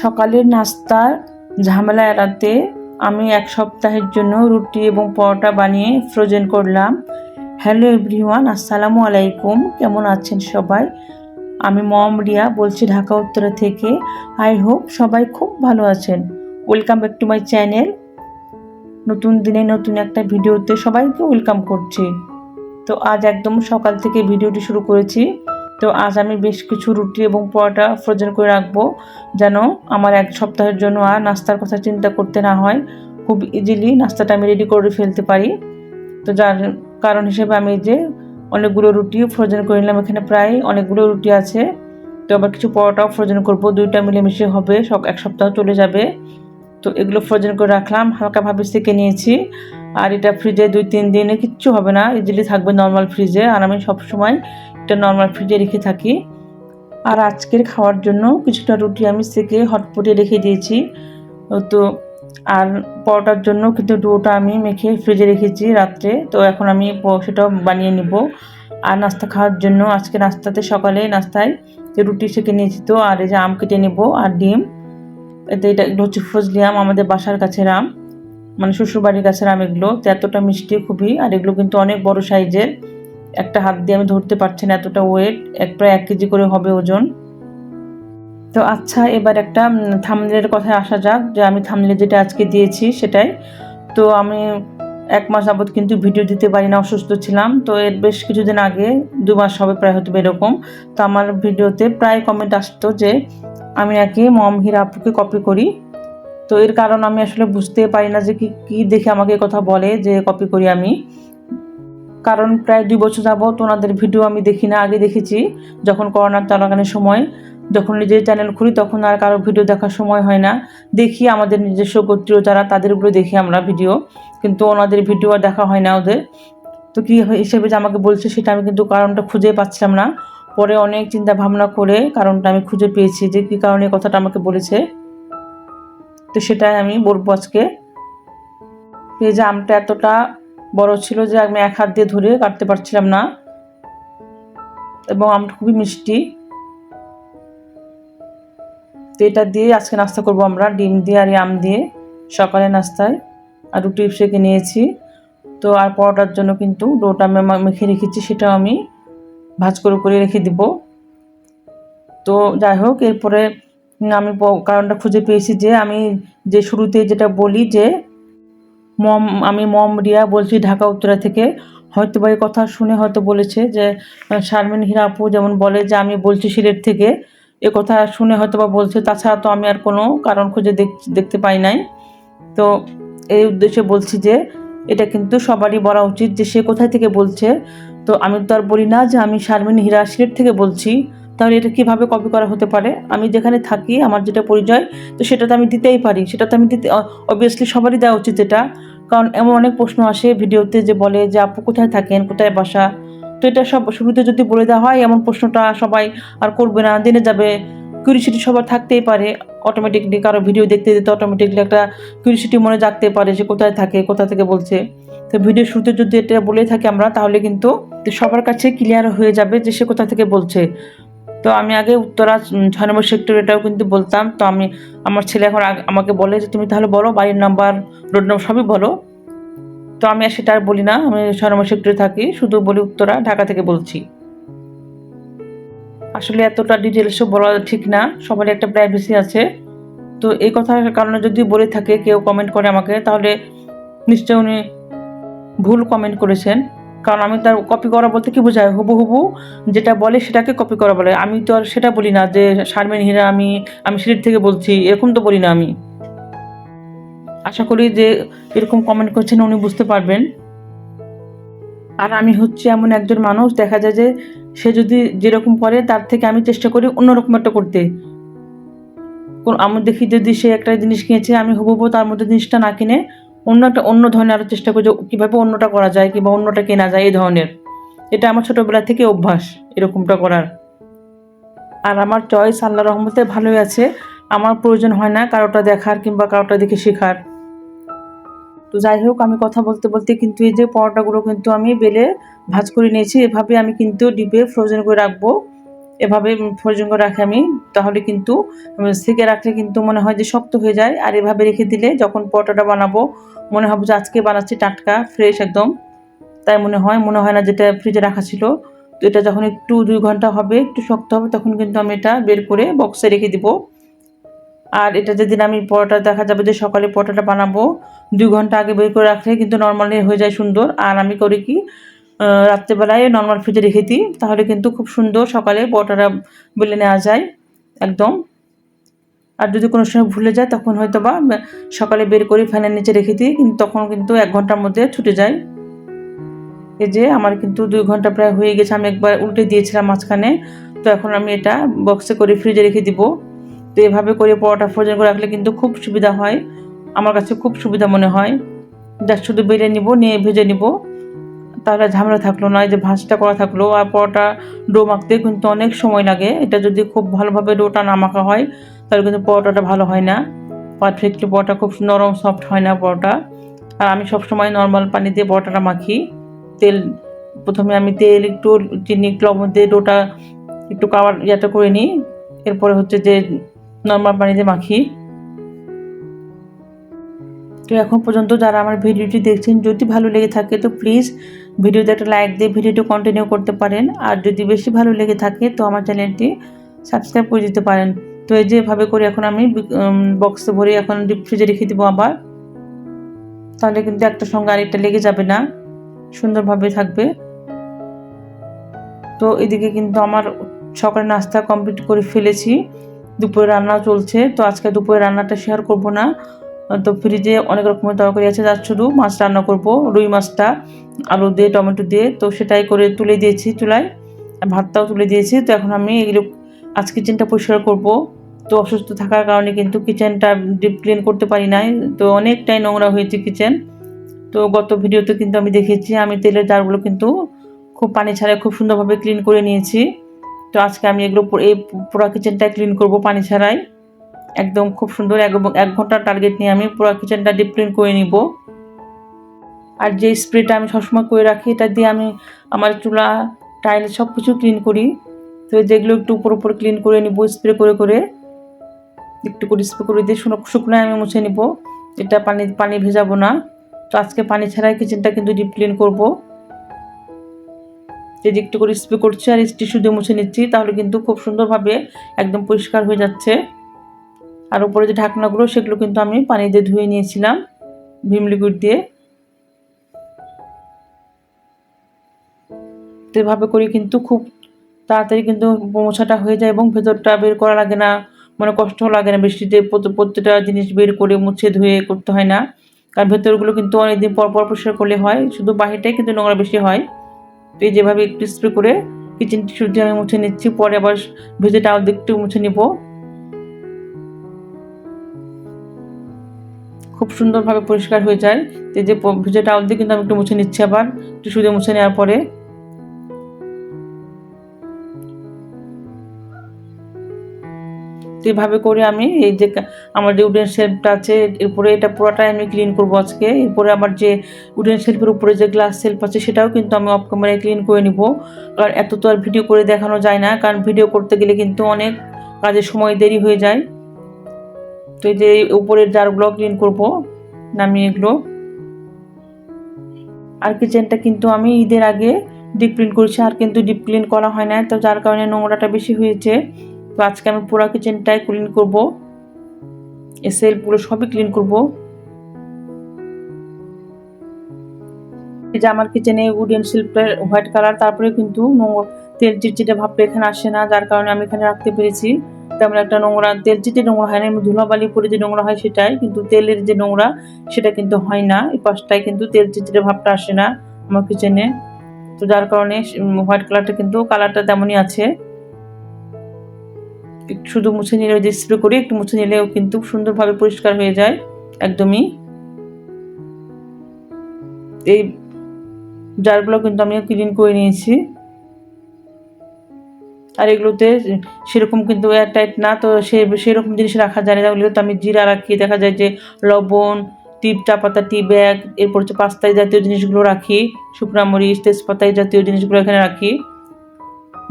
সকালের নাস্তার ঝামেলা এড়াতে আমি এক সপ্তাহের জন্য রুটি এবং পরোটা বানিয়ে ফ্রোজেন করলাম। হ্যালো এভরিওয়ান আসসালামু আলাইকুম। কেমন আছেন সবাই? আমি মম রিয়া বলছি ঢাকা, উত্তরা থেকে। আই হোপ সবাই খুব ভালো আছেন। Welcome back to my channel নতুন দিনে নতুন একটা ভিডিওতে সবাইকে ওয়েলকাম করছি। তো আজ একদম সকাল থেকে ভিডিওটি শুরু করেছি। তো আজ আমি বেশ কিছু রুটি এবং পরোটা ফ্রোজেন করে রাখব। যেন আমার এক সপ্তাহের জন্য আর নাস্তার কথা চিন্তা করতে না হয়। খুব ইজিলি নাস্তাটা আমি রেডি করে ফেলতে পারি। তো যার কারণ হিসেবে আমি যে অনেকগুলো রুটি ফ্রোজেন করে নিলাম, এখানে প্রায় অনেকগুলো রুটি আছে। তো আবার কিছু পরোটাও ফ্রোজেন করব, দুইটা মিলেমিশে হবে, সব এক সপ্তাহ চলে যাবে। তো এগুলো ফ্রোজেন করে রাখলাম হালকাভাবে সেকে নিয়েছি। আর এটা ফ্রিজে দুই, তিন দিনে কিচ্ছু হবে না ইজিলি থাকবে নর্মাল ফ্রিজে আর আমি সবসময় এটা নর্মাল ফ্রিজে রেখে থাকি। আর আজকের খাওয়ার জন্য কিছুটা রুটি আমি সেকে হটপটে রেখে দিয়েছি। তো, আর পরোটার জন্য কিন্তু ডোটা আমি মেখে ফ্রিজে রেখেছি রাত্রে। তো এখন আমি সেটাও বানিয়ে নিব। আর নাস্তা খাওয়ার জন্য আজকে নাস্তাতে সকালে নাস্তায় যে রুটি সেকে নিয়েছি তো, আর এই যে আম কেটে নেব আর ডিম। এতে এটা এগুলো হচ্ছে ফজলি আম, আমাদের বাসার কাছের আম। মানে শ্বশুরবাড়ির কাছের আম এগুলো। তো এতটা মিষ্টি খুবই, আর এগুলো কিন্তু অনেক বড় সাইজের একটা হাত দিয়ে আমি ধরতে পারছি না এতটা ওয়েট এক প্রায় এক কেজি করে হবে ওজন। তো আচ্ছা এবার একটা থামলের কথায় আসা যাক, যে আমি থামলে যেটা আজকে দিয়েছি সেটাই। তো আমি এক মাস যাবৎ কিন্তু ভিডিও দিতে পারি না, অসুস্থ ছিলাম। তো এর বেশ কিছুদিন আগে, দু মাস হবে প্রায় হয়তো এরকম, তো আমার ভিডিওতে প্রায় কমেন্ট আসতো যে, আমি নাকি মম হিরা আপুকে কপি করি। তো এর কারণ আমি আসলে বুঝতে পারি না যে কি কি দেখে আমাকে কথা বলে যে কপি করি আমি। কারণ প্রায় দুই বছর যাবত ওনাদের ভিডিও আমি দেখি না, আগে দেখেছি যখন করোনার চলাকালীন সময়। যখন নিজের চ্যানেল খুলি, তখন আর কারও ভিডিও দেখার সময় হয় না। দেখি আমাদের নিজস্ব গোত্রীয় যারা তাদের উপরে দেখি আমরা ভিডিও কিন্তু ওনাদের ভিডিও আর দেখা হয় না ওদের। তো কী হিসেবে যে আমাকে বলছে, সেটা আমি কিন্তু কারণটা খুঁজে পাচ্ছিলাম না। পরে অনেক চিন্তা ভাবনা করে কারণটা আমি খুঁজে পেয়েছি যে কী কারণে কথাটা আমাকে বলেছে। তো সেটাই আমি বলব আজকে। এই যে আমটা এতটা বড় ছিল যে আমি এক হাত দিয়ে ধরে কাটতে পারছিলাম না। এবং আমটা খুবই মিষ্টি। তো এটা দিয়ে আজকে নাস্তা করব আমরা, ডিম দিয়ে আর আম দিয়ে। সকালে নাস্তায় আর রুটি সেকে নিয়েছি। তো আর পরোটার জন্য কিন্তু ডোটা আমি মেখে রেখেছি, সেটাও আমি ভাজ করে করে রেখে দিব। তো যাই হোক, এরপরে আমি কারণটা খুঁজে পেয়েছি যে আমি যে শুরুতে যেটা বলি যে মম, আমি মম রিয়া বলছি ঢাকা উত্তরা থেকে। হয়তো বা এই কথা শুনে হয়তো বলেছে যে শারমিন হীরা আপু যেমন বলে যে, আমি বলছি সিলেট থেকে। এ কথা শুনে হয়তো বা বলছে। তাছাড়া তো আমি আর কোনো কারণ খুঁজে দেখ- দেখতে পাই নাই। তো এই উদ্দেশ্যে বলছি যে, এটা কিন্তু সবারই বলা উচিত যে, সে কোথায় থেকে বলছে। তো আমি তো আর বলি না যে, আমি শারমিন হীরা সিলেট থেকে বলছি। তাহলে এটা কীভাবে কপি করা হতে পারে? আমি যেখানে থাকি, আমার যেটা পরিচয়, তো সেটা তো আমি দিতেই পারি। সেটা তো আমি দিতে অবভিয়াসলি সবারই দেওয়া উচিত এটা। কারণ এমন অনেক প্রশ্ন আসে ভিডিওতে যে বলে যে আপু কোথায় থাকেন, কোথায় বাসা? তো এটা সব শুরুতে যদি বলে দেওয়া হয়, এমন প্রশ্নটা সবাই আর করবে না, জেনে যাবে। কিউরিসিটি সবার থাকতেই পারে। অটোমেটিকলি কারও ভিডিও দেখতে দেখতে অটোমেটিকলি একটা কিউরিসিটি মনে জাগতে পারে যে কোথায় থাকে, কোথা থেকে বলছে। তো ভিডিও শুরুতে যদি এটা বলে থাকি আমরা, তাহলে কিন্তু সবার কাছে ক্লিয়ার হয়ে যাবে যে সে কোথা থেকে বলছে। তো আমি আগে উত্তরা ছয় নম্বর সেক্টর এটাও কিন্তু বলতাম। তো আমি, আমার ছেলে এখন আমাকে বলে যে, তুমি তাহলে বলো, বাড়ির নাম্বার রোড নাম্বার সবই বলো। তো আমি আর সেটা আর বলি না, আমি ছয় নম্বর সেক্টরে থাকি, শুধু বলি উত্তরা, ঢাকা থেকে বলছি। আসলে এতটা ডিটেলসও বলা ঠিক না, সবারই একটা প্রাইভেসি আছে। তো এই কথার কারণে যদি বলে থাকে, কেউ কমেন্ট করে আমাকে, তাহলে নিশ্চয় উনি ভুল কমেন্ট করেছেন। কারণ আমি তার কপি করা বলতে কি বোঝায়? হুবু হুবু যেটা বলে সেটাকে কপি করা বলে। আমি তো আর সেটা বলি না যে শারমিন, হীরা, আমি আমি সিলেট থেকে বলছি, এরকম তো বলি না আমি। আশা করি যে এরকম কমেন্ট করছেন উনি বুঝতে পারবেন। আর আমি হচ্ছে এমন একজন মানুষ, দেখা যায় যে সে যদি যেরকম করে, তার থেকে আমি চেষ্টা করি অন্যরকম একটা করতে। আমি দেখি যদি সে একটা জিনিস কিনেছে, আমি হুবহু তার মধ্যে জিনিসটা না কিনে অন্য একটা অন্য ধরনের আরও চেষ্টা করি যে কীভাবে অন্যটা করা যায় কিংবা অন্যটা কেনা যায় এই ধরনের। এটা আমার ছোটোবেলা থেকে অভ্যাস, এরকমটা করার। আর আমার চয়েস আল্লাহ রহমতে ভালোই আছে। আমার প্রয়োজন হয় না কারোটা দেখার কিংবা কারোটা দেখে শেখার। তো যাই হোক, আমি কথা বলতে বলতে কিন্তু এই যে পরোটাগুলো কিন্তু আমি বেলে ভাজ করে নিয়েছি। এভাবে আমি কিন্তু ডিপে ফ্রোজেন করে রাখব। এভাবে ফ্রোজেন করে রাখি আমি, তাহলে কিন্তু সেকে রাখলে কিন্তু মনে হয় যে শক্ত হয়ে যায়। আর এভাবে রেখে দিলে যখন পরোটাটা বানাবো, মনে হবে যে আজকে বানাচ্ছি টাটকা ফ্রেশ একদম। তাই মনে হয় মনে হয় না যেটা ফ্রিজে রাখা ছিল। তো এটা যখন একটু দুই ঘণ্টা হবে, একটু শক্ত হবে, তখন কিন্তু আমি এটা বের করে বক্সে রেখে দিব। আর এটা যেদিন আমি পরোটা, দেখা যাবে যে সকালে পরোটাটা বানাবো, দুই ঘণ্টা আগে বের করে রাখলে কিন্তু নর্মালি হয়ে যায় সুন্দর। আর আমি করি কি রাত্রেবেলায় নর্মাল ফ্রিজে রেখে দিই। তাহলে কিন্তু খুব সুন্দর সকালে পরোটাটা বেলে নেওয়া যায়, একদম। আর যদি কোনো সময় ভুলে যায়, তখন হয়তো বা সকালে বের করে ফ্যানের নিচে রেখে দিই, কিন্তু তখন কিন্তু এক ঘণ্টার মধ্যে ছুটে যায়। এই যে আমার কিন্তু দুই ঘণ্টা প্রায় হয়ে গেছে, আমি একবার উল্টে দিয়েছিলাম মাঝখানে। তো এখন আমি এটা বক্সে করে ফ্রিজে রেখে দিব। তো এভাবে করে পরোটা ফ্রোজেন করে রাখলে কিন্তু খুব সুবিধা হয়। আমার কাছে খুব সুবিধা মনে হয়। যা শুধু বেলে নিব, নিয়ে ভেজে নিব। তাহলে ঝামেলা থাকল না এই যে ভাঁজটা করা থাকল, আর পরোটা ডো মাখতে কিন্তু অনেক সময় লাগে। এটা যদি খুব ভালোভাবে ডোটা না মাখা হয়, তাহলে কিন্তু পরোটাটা ভালো হয় না। পারফেক্টলি পরোটা খুব নরম সফট হয় না পরোটা। আর আমি সবসময় নর্মাল পানি দিয়ে পরোটাটা মাখি। তেল, প্রথমে আমি তেল একটু, চিনি, একটু লবণ দিয়ে ডোটা একটু কাওয়ার ইয়াটা করে নিই। এরপরে হচ্ছে যে নর্মাল পানিতে মাখি। তো এখন পর্যন্ত যারা আমার ভিডিওটি দেখছেন, যদি ভালো লেগে থাকে তো প্লিজ ভিডিওতে একটা লাইক দিয়ে ভিডিওটি কন্টিনিউ করতে পারেন। আর যদি বেশি ভালো লেগে থাকে তো আমার চ্যানেলটি সাবস্ক্রাইব করে দিতে পারেন। তো এই যেভাবে করে এখন আমি বক্সে ভরে এখন ডিপ ফ্রিজে রেখে দেবো আবার। তাহলে কিন্তু একটা সঙ্গে আরেকটা লেগে যাবে না। সুন্দরভাবে থাকবে। তো এদিকে কিন্তু আমার সকালে নাস্তা কমপ্লিট করে ফেলেছি। দুপুরে রান্নাও চলছে। তো আজকে দুপুরে রান্নাটা শেয়ার করব না। তো ফ্রিজে অনেক রকমের তরকারি আছে। যার শুধু মাছ রান্না করব, রুই মাছটা, আলু দিয়ে, টমেটো দিয়ে। তো সেটাই করে তুলে দিয়েছি চুলায় ভাতটাও তুলে দিয়েছি। তো এখন আমি এগুলো আজ কিচেনটা পরিষ্কার করব। তো অসুস্থ থাকার কারণে কিন্তু কিচেনটা ডিপ ক্লিন করতে পারি নাই। তো অনেকটাই নোংরা হয়েছে কিচেন তো গত ভিডিওতে কিন্তু আমি দেখেছি আমি তেলের জারগুলো কিন্তু খুব পানি ছাড়া খুব সুন্দরভাবে ক্লিন করে নিয়েছি। তো আজকে আমি এগুলো এই পুরো কিচেনটা ক্লিন করব পানি ছাড়াই। একদম খুব সুন্দর এক এক ঘণ্টার টার্গেট নিয়ে আমি পুরো কিচেনটা ডিপ ক্লিন করে নিব। আর যে স্প্রেটা আমি সবসময় করে রাখি, এটা দিয়ে আমি আমার চুলা টাইল সব কিছু ক্লিন করি। তো যেগুলো একটু উপর উপর ক্লিন করে নিব স্প্রে করে করে, একটু করে স্প্রে করে দিয়ে শুকনো আমি মুছে নিব। এটা পানি পানি ভেজাবো না। তো আজকে পানি ছাড়াই কিচেনটা কিন্তু ডিপ ক্লিন করব। যে একটু করে স্প্রে করছি আর টিস্যু দিয়ে মুছে নিচ্ছি, তাহলে কিন্তু খুব সুন্দরভাবে একদম পরিষ্কার হয়ে যাচ্ছে। আর উপরে যে ঢাকনাগুলো, সেগুলো কিন্তু আমি পানি দিয়ে ধুয়ে নিয়েছিলাম, ভিম লিকুইড দিয়ে। এভাবে করে কিন্তু খুব তাড়াতাড়ি কিন্তু মোছাটা হয়ে যায় এবং ভেতরটা বের করা লাগে না মানে কষ্ট লাগে না। বৃষ্টিতে প্রত্যেকটা জিনিস বের করে মুছে ধুয়ে করতে হয় না। কারণ ভেতরগুলো কিন্তু অনেকদিন পর পর পরিষ্কার করলে হয়, শুধু বাহিরটাই কিন্তু নোংরা বেশি হয়। তো যেভাবে একটু স্প্রে করে কিচেন টিস্যু দিয়ে আমি মুছে নিচ্ছি, পরে আবার ভেজে টাওয়াল দিয়ে একটু মুছে নিব। খুব সুন্দরভাবে পরিষ্কার হয়ে যায়। তো যে ভেজে টাওয়াল দিয়ে কিন্তু আমি একটু মুছে নিচ্ছি আবার টিস্যু দিয়ে মুছে নেওয়ার পরে। তো এইভাবে করে আমি এই যে আমার যে উডেন শেলফটা আছে, এরপরে এটা পুরোটাই আমি ক্লিন করব আজকে। এরপরে আমার যে উডেন শেলফের উপরে যে গ্লাস শেলফ আছে, সেটাও কিন্তু আমি অফ ক্যামেরায় ক্লিন করে নিব। কারণ এত তো আর ভিডিও করে দেখানো যায় না, কারণ ভিডিও করতে গেলে কিন্তু অনেক কাজের সময় দেরি হয়ে যায়। তো এই যে উপরের জারগুলো ক্লিন করব, নামিয়ে এগুলো। আর কিচেনটা কিন্তু আমি ঈদের আগে ডিপ ক্লিন করেছি, আর কিন্তু ডিপ ক্লিন করা হয় না তো যার কারণে নোংরাটা বেশি হয়েছে। তো আজকে আমি পুরো কিচেনটাই ক্লিন করব। এই পুরো সবই ক্লিন করব। এই যে আমার কিচেনে উডেন শিল্পের হোয়াইট কালার তারপরে কিন্তু তেল চিটচিটে ভাবটা এখানে আসে না, যার কারণে আমি এখানে রাখতে পেরেছি। তেমন একটা নোংরা, তেল চিটে নোংরা হয় না, এমনি ধুলাবালি পরে যে নোংরা হয় সেটাই, কিন্তু তেলের যে নোংরা সেটা কিন্তু হয় না। এই পাশটায় কিন্তু তেল চিটচিটে ভাবটা আসে না আমার কিচেনে তো যার কারণে হোয়াইট কালারটা কিন্তু কালারটা তেমনই আছে। শুধু মুছে নিলে যে স্প্রে করে, একটু মুছে নিলেও কিন্তু সুন্দরভাবে পরিষ্কার হয়ে যায়, একদমই। এই জারগুলো কিন্তু আমি ক্লিন করে নিয়েছি। আর এগুলোতে সেরকম কিন্তু এয়ার টাইট না, তো সে, সেরকম জিনিস রাখা যায় না। ওগুলো তো আমি জিরা রাখি, দেখা যায় যে লবণ, টিপ চা পাতা টি ব্যাগ এরপর হচ্ছে পাস্তায় জাতীয় জিনিসগুলো রাখি, শুকনা মরিচ তেজপাতায় জাতীয় জিনিসগুলো এখানে রাখি।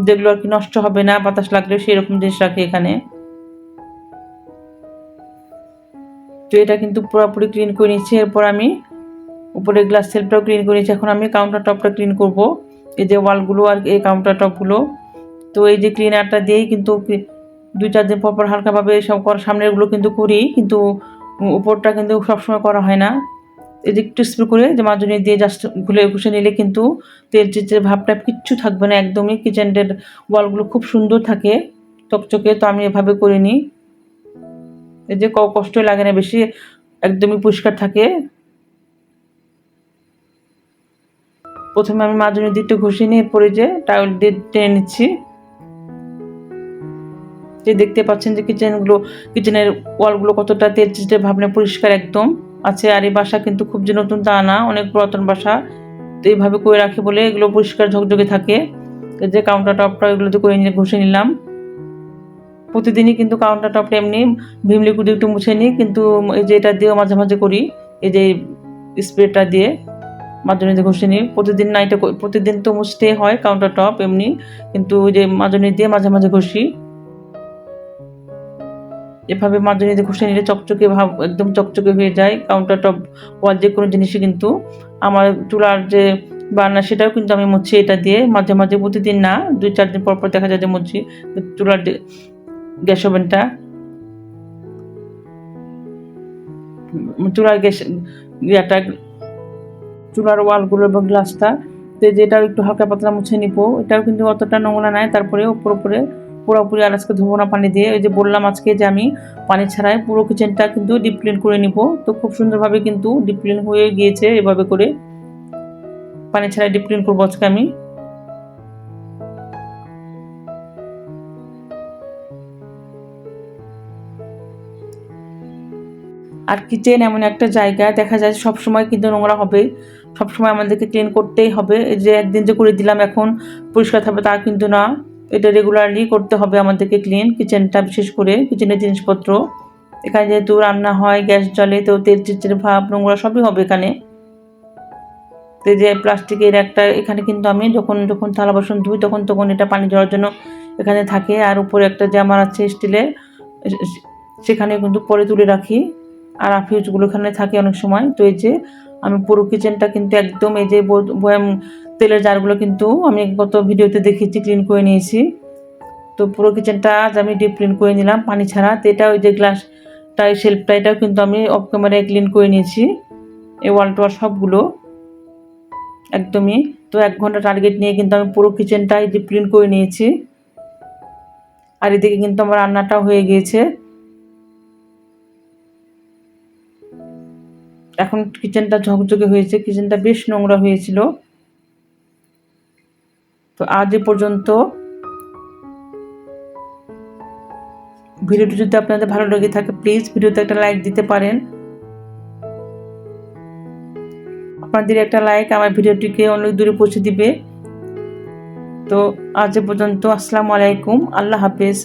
যেগুলো আর কি নষ্ট হবে না, বাতাস লাগলে সেরকম জিনিস রাখি এখানে। তো এটা কিন্তু পুরোপুরি ক্লিন করে নিচ্ছি এরপর আমি উপরে গ্লাস সেলফটাও ক্লিন করে নিচ্ছি এখন আমি কাউন্টার টপটা ক্লিন করব। এই যে ওয়ালগুলো আর এই কাউন্টার টপগুলো তো এই যে ক্লিনারটা দিয়েই কিন্তু দুই চার দিন পর পর হালকাভাবে সব সামনেরগুলো কিন্তু করি, কিন্তু উপরটা কিন্তু সবসময় করা হয় না। এই যে একটু স্প্রে করে যে মাজনি দিয়ে জাস্ট ঘুলে ঘুষে নিলে কিন্তু তেল চিচের ভাবটা কিচ্ছু থাকবে না, একদমই কিচেনের ওয়ালগুলো খুব সুন্দর থাকে, চকচকে, তো আমি এভাবে করে নিই এই যে ক- কষ্ট লাগে না, বেশি একদমই পরিষ্কার থাকে। প্রথমে আমি মাজনি দিকটা ঘষে নিয়ে এরপরে যে টাওয়েল দিয়ে টেনে নিচ্ছি। যে দেখতে পাচ্ছেন যে কিচেনগুলো কিচেনের ওয়ালগুলো কতটা তেল চিটে ভাবনা পরিষ্কার একদম। আছে আর এই বাসা কিন্তু খুব যে নতুন তা না, অনেক পুরাতন বাসা। তো এইভাবে করে রাখি বলে এগুলো পরিষ্কার ঝকঝকে থাকে। যে কাউন্টার টপটা এগুলোতে করে নিয়ে ঘষে নিলাম। প্রতিদিনই কিন্তু কাউন্টার টপটা এমনি ভীম লিকুইড একটু মুছে নিই, কিন্তু এই যে এটা দিয়েও মাঝে মাঝে করি। এই যে স্প্রেটা দিয়ে মাজনি দিয়ে ঘষে নিই। প্রতিদিন না, এটা প্রতিদিন তো মুছতে হয় কাউন্টার টপ এমনি, কিন্তু ওই যে মাজনি দিয়ে মাঝে মাঝে ঘষি। এভাবে মাজনি দিয়ে ঘষে নিলে চকচকে ভাব, একদম চকচকে হয়ে যায়। কাউন্টার টপ ওয়াল যে কোনো জিনিসই কিন্তু আমার চুলার যে বান্না সেটাও কিন্তু আমি মুছি এটা দিয়ে। মাঝে মাঝে প্রতিদিন না, দুই চার দিন পর পর দেখা যায় যে মুছি চুলার গ্যাস ওভেনটা। চুলার গ্যাস ইয়েটা, চুলার ওয়ালগুলো এবং গ্লাসটা, তো যেটাও একটু হালকা পাতলা মুছে নিব, এটাও কিন্তু অতটা নোংরা নাই, তারপরে উপর উপরে পুরোপুরি আর আজকে ধোবো না, পানি দিয়ে। ওই যে বললাম আজকে যে আমি পানি ছাড়াই পুরো কিচেনটা কিন্তু ডিপ ক্লিন করে নিব। তো খুব সুন্দরভাবে কিন্তু ডিপ ক্লিন হয়ে গিয়েছে এভাবে করে। পানি ছাড়াই ডিপ ক্লিন করব আজকে আমি। আর কিচেন এমন একটা জায়গা, দেখা যায় সব সময় কিন্তু নোংরা হবে। সব সময় আমাদেরকে ক্লিন করতেই হবে। যে একদিন যে করে দিলাম এখন, পরিষ্কার থাকবে তা কিন্তু না। এটা রেগুলারলি করতে হবে আমাদেরকে ক্লিন কিচেনটা বিশেষ করে কিচেনের জিনিসপত্র। এখানে যেহেতু রান্না হয়, গ্যাস জলে তো তেল চিচের ভাব, নোংরা সবই হবে এখানে। তো যে প্লাস্টিকের একটা, এখানে কিন্তু আমি যখন যখন থালা বাসন ধুই, তখন তখন এটা পানি জড়ার জন্য এখানে থাকে। আর উপরে একটা জামার আছে স্টিলের সেখানে কিন্তু পরে তুলে রাখি। আর আফিউজগুলো এখানে থাকে অনেক সময়। তো এই যে আমি পুরো কিচেনটা কিন্তু একদম এই যে বয়াম তেলের জারগুলো কিন্তু আমি গত ভিডিওতে দেখিয়েছি ক্লিন করে নিয়েছি। তো পুরো কিচেনটা আজ আমি ডিপ ক্লিন করে নিলাম, পানি ছাড়া। তো এটা ওই যে গ্লাসটা শেল্ফটা এটাও কিন্তু আমি অফ ক্যামেরায় ক্লিন করে নিয়েছি। এই ওয়াল টোয়াল সবগুলো একদমই। তো এক ঘণ্টা টার্গেট নিয়ে কিন্তু আমি পুরো কিচেনটাই ডিপ ক্লিন করে নিয়েছি। আর এদিকে কিন্তু আমার রান্নাটাও হয়ে গিয়েছে। এখন কিচেনটা ঝকঝকে হয়েছে কিচেনটা বেশ নোংরা হয়েছিল। তো আজ এ পর্যন্ত ভিডিওটি যদি আপনাদের ভালো লেগে থাকে প্লিজ ভিডিওতে একটা লাইক দিতে পারেন। আপনাদের একটা লাইক আমার ভিডিওটিকে অনেক দূরে পৌঁছে দিবে। তো আজ পর্যন্ত, আসসালামু আলাইকুম, আল্লাহ হাফেজ।